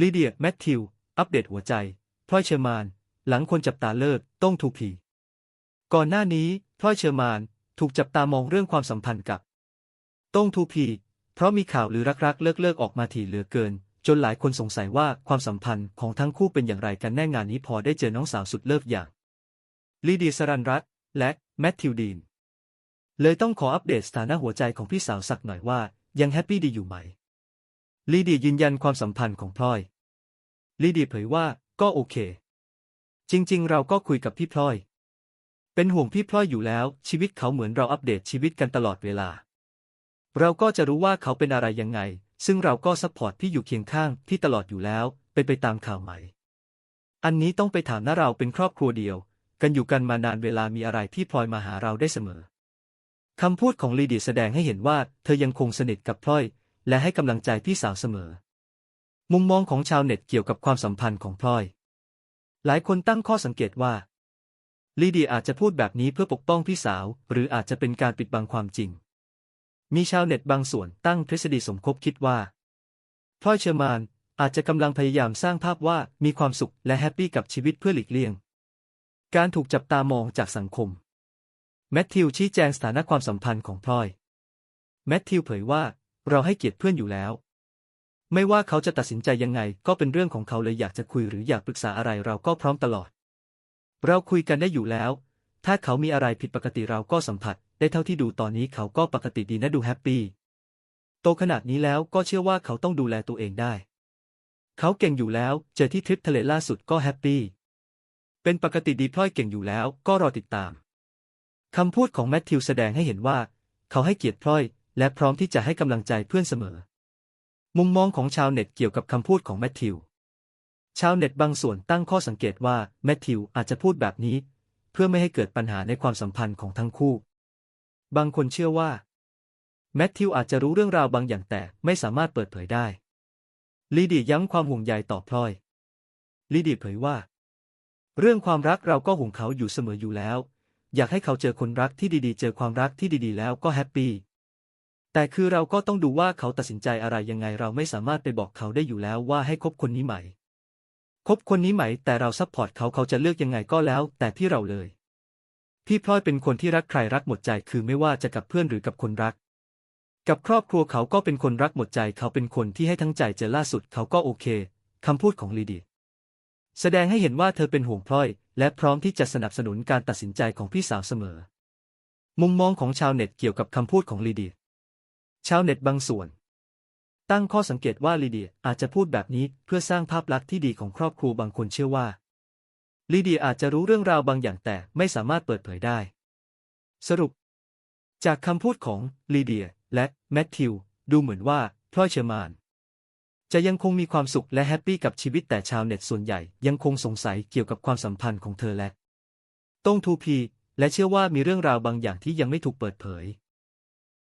ลีเดีย แมทธิว อัปเดตหัวใจ พลอยเชอร์มาน หลังคนจับตาเลิก ต้องทูพีก่อนหน้านี้ พลอยเชอร์มาน ถูกจับตามองเรื่องความสัมพันธ์กับ ต้องทูพีเพราะมีข่าวหรือรักๆ เลิกๆออกมาถี่เหลือเกิน จนหลายคนสงสัยว่าความสัมพันธ์ของทั้งคู่เป็นอย่างไรกันแน่งานนี้พอได้เจอน้องสาวสุดเลิฟอย่างลีเดียสรันรัตและแมทธิวดีน เลยต้องขออัปเดตสถานะหัวใจของพี่สาวสักหน่อยว่ายังแฮปปี้ดีอยู่ไหม ลีดียยืนยันความสัมพันธ์ของพลอย ลีดีเผยว่าก็โอเค จริงๆ เราก็คุยกับพี่พลอย เป็นห่วงพี่พลอยอยู่แล้ว ชีวิตเขาเหมือนเราอัปเดตชีวิตกันตลอดเวลา เราก็จะรู้ว่าเขาเป็นอะไรยังไง ซึ่งเราก็ซัพพอร์ตพี่อยู่เคียงข้างพี่ตลอดอยู่แล้ว เป็นไปตามข่าวไหม่ อันนี้ต้องไปถามนะเราเป็นครอบครัวเดียว กันอยู่กันมานานเวลามีอะไรพี่พลอยมาหาเราได้เสมอคำพูดของลีดีแสดงให้เห็นว่า เธอยังคงสนิทกับพลอย และให้กำลังใจพี่สาวเสมอ มุมมองของชาวเน็ตเกี่ยวกับความสัมพันธ์ของพลอย หลายคนตั้งข้อสังเกตว่าลีเดียอาจจะพูดแบบนี้เพื่อปกป้องพี่สาว หรืออาจจะเป็นการปิดบังความจริง มีชาวเน็ตบางส่วนตั้งทฤษฎีสมคบคิดว่าพลอยเชอร์มานอาจจะกำลังพยายามสร้างภาพว่ามีความสุขและแฮปปี้กับชีวิตเพื่อหลีกเลี่ยง การถูกจับตามองจากสังคม แมทธิวชี้แจงสถานะความสัมพันธ์ของพลอย แมทธิวเผยว่า เราให้เกียรติเพื่อนอยู่แล้ว ไม่ว่าเขาจะตัดสินใจยังไงก็เป็นเรื่องของเขาเลยอยากจะคุยหรืออยากปรึกษาอะไรเราก็พร้อมตลอด เราคุยกันได้อยู่แล้ว ถ้าเขามีอะไรผิดปกติเราก็สัมผัส ได้เท่าที่ดูตอนนี้เขาก็ปกติดีนะดูแฮปปี้โตขนาดนี้แล้วก็เชื่อว่าเขาต้องดูแลตัวเองได้ เขาเก่งอยู่แล้วเจอที่ทริปทะเลล่าสุดก็แฮปปี้เป็นปกติดีพลอยเก่งอยู่แล้วก็รอติดตามคำพูดของแมทธิวแสดงให้เห็นว่า เขาให้เกียรติพลอย และพร้อมที่จะให้กำลังใจเพื่อนเสมอ มุมมองของชาวเน็ตเกี่ยวกับคำพูดของแมทธิว ชาวเน็ตบางส่วนตั้งข้อสังเกตว่าแมทธิวอาจจะพูดแบบนี้ เพื่อไม่ให้เกิดปัญหาในความสัมพันธ์ของทั้งคู่ บางคนเชื่อว่า แมทธิวอาจจะรู้เรื่องราวบางอย่างแต่ไม่สามารถเปิดเผยได้ ลีดียย้ำความห่วงใยต่อพลอย ลีดีเผยว่า เรื่องความรักเราก็ห่วงเขาอยู่เสมออยู่แล้ว อยากให้เขาเจอคนรักที่ดีๆ เจอความรักที่ดีๆ แล้วก็แฮปปี้ แต่คือเราก็ต้องดูว่าเขาตัดสินใจอะไรยังไงเราไม่สามารถไปบอกเขาได้อยู่แล้วว่าให้คบคนนี้ไหม คบคนนี้ไหม แต่เราซัพพอร์ตเขาเขาจะเลือกยังไงก็แล้ว แต่พี่เราเลย พี่พลอยเป็นคนที่รักใครรักหมดใจคือไม่ว่าจะกับเพื่อนหรือกับคนรัก กับครอบครัวเขาก็เป็นคนรักหมดใจ เขาเป็นคนที่ให้ทั้งใจเจอล่าสุดเขาก็โอเคคำพูดของลีดีแสดงให้เห็นว่าเธอเป็นห่วงพลอย และพร้อมที่จะสนับสนุนการตัดสินใจของพี่สาวเสมอ มุมมองของชาวเน็ตเกี่ยวกับคำพูดของลีดี ชาวเน็ตบางส่วน ตั้งข้อสังเกตว่าลีเดียอาจจะพูดแบบนี้เพื่อสร้างภาพลักษณ์ที่ดีของครอบครัวบางคนเชื่อว่าลีเดียอาจจะรู้เรื่องราวบางอย่างแต่ไม่สามารถเปิดเผยได้ สรุป จากคำพูดของลีเดียและแมทธิว ดูเหมือนว่าพลอยเชอร์มานจะยังคงมีความสุขและแฮปปี้กับชีวิตแต่ชาวเน็ตส่วนใหญ่ยังคงสงสัยเกี่ยวกับความสัมพันธ์ของเธอและต้งทูพีและเชื่อว่ามีเรื่องราวบางอย่างที่ยังไม่ถูกเปิดเผย